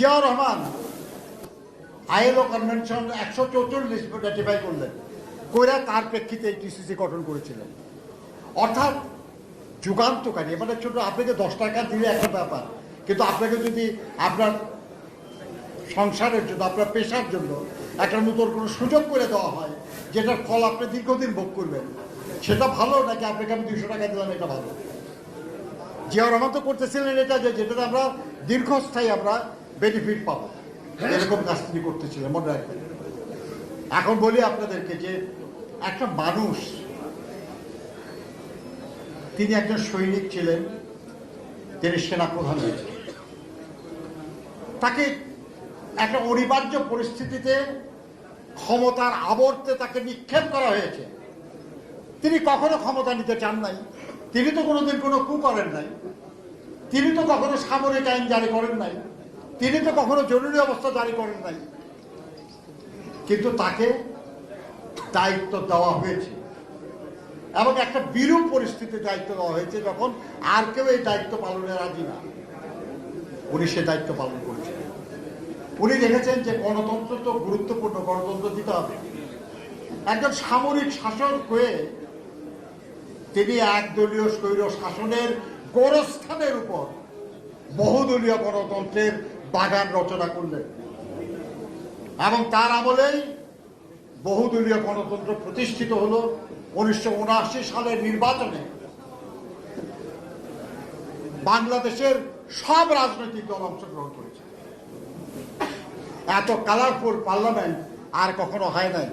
Ziaur Rahman, ILO convention একশো চৌচল্লিশ ratify করলেন, কইরা তার প্রেক্ষিতে এই টিসিসি গঠন করেছিলেন। অর্থাৎ যুগান্তকারী মানে ছোট, আপনাকে দশ টাকা দিলে একটা ব্যাপার, কিন্তু আপনাকে যদি আপনার সংসারের জন্য, আপনার পেশার জন্য একটা নতুন কোনো সুযোগ করে দেওয়া হয়, যেটার ফল আপনি দীর্ঘদিন ভোগ করবেন, সেটা ভালো নাকি আপনাকে আমি দুশো টাকা দিলাম, এটা ভালো? জিয়াউর রহমান তো করতেছিলেন এটা যে, যেটাতে আমরা দীর্ঘস্থায়ী আমরা বেনিফিট পাবো। এরকম কাজ তিনি করতেছিলেন, মনে রাখবেন। এখন বলি আপনাদেরকে যে একটা মানুষ, তিনি একজন সৈনিক ছিলেন, তিনি সেনাপ্রধান হয়েছেন তাকে একটা অনিবার্য পরিস্থিতিতে ক্ষমতার আবর্তে তাকে নিক্ষেপ করা হয়েছে। তিনি কখনো ক্ষমতা নিতে চান নাই। তিনি তো কোনোদিন কোনো কু করেন নাই। তিনি তো কখনো সামরিক আইন জারি করেন নাই। তিনি তো কখনো জরুরি অবস্থা জারি করেন নাই। কিন্তু তাকে দায়িত্ব দেওয়া হয়েছে। এবং একটা বিরূপ পরিস্থিতিতে দায়িত্ব দেওয়া হয়েছে যখন আর কেউ এই দায়িত্ব পালনে রাজি না। উনি সে দায়িত্ব পালন করেছেন। উনি দেখেছেন যে গণতন্ত্র তো গুরুত্বপূর্ণ, গণতন্ত্র দিতে হবে। একজন সামরিক শাসক হয়ে তিনি একদলীয় স্বৈর শাসনের গোরস্থানের উপর বহুদলীয় গণতন্ত্রের বাগান রচনা করলেন। এবং তার আমলেই বহুদলীয় গণতন্ত্র প্রতিষ্ঠিত হল উনিশশো সালের নির্বাচনে। বাংলাদেশের সব রাজনৈতিক দল অংশগ্রহণ করেছে। এত কালারফুল পার্লামেন্ট আর কখনো হয় নাই।